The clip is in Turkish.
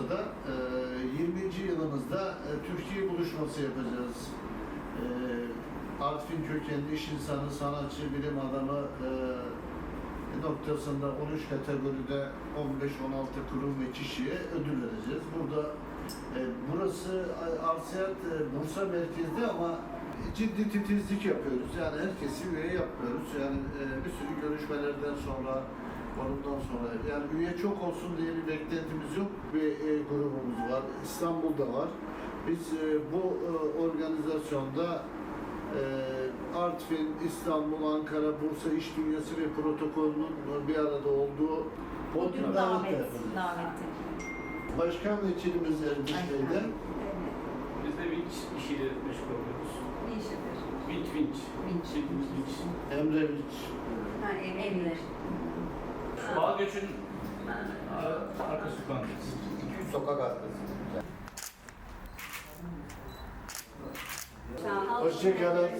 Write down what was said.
Bursa'da e, 20. yılımızda e, Türkiye buluşması yapacağız. E, Artvin kökenli iş insanı, sanatçı, bilim adamı e, noktasında 13 kategoride 15-16 kurum ve kişiye ödül vereceğiz. Burada e, burası Arsiyat e, Bursa merkezli ama ciddi titizlik yapıyoruz. Yani herkesi üye yapmıyoruz. Yani e, bir sürü görüşmelerden sonra ondan sonra yani üye çok olsun diye bir beklentimiz yok. Bir e, grubumuz var. İstanbul'da var. Biz e, bu e, organizasyonda e, Artvin, İstanbul, Ankara, Bursa İş Dünyası ve protokolünün bir arada olduğu podyum daveti. Başkan vekilimiz Erdiş Bey'den Biz de vinç işiyle meşgul oluyoruz. Ne işidir? Vinç, vinç. Vinç. Bildiğimiz vinç. Emre Viç, Ha, evli. Bağ göçün. Sokak olun. Hoşçakalın.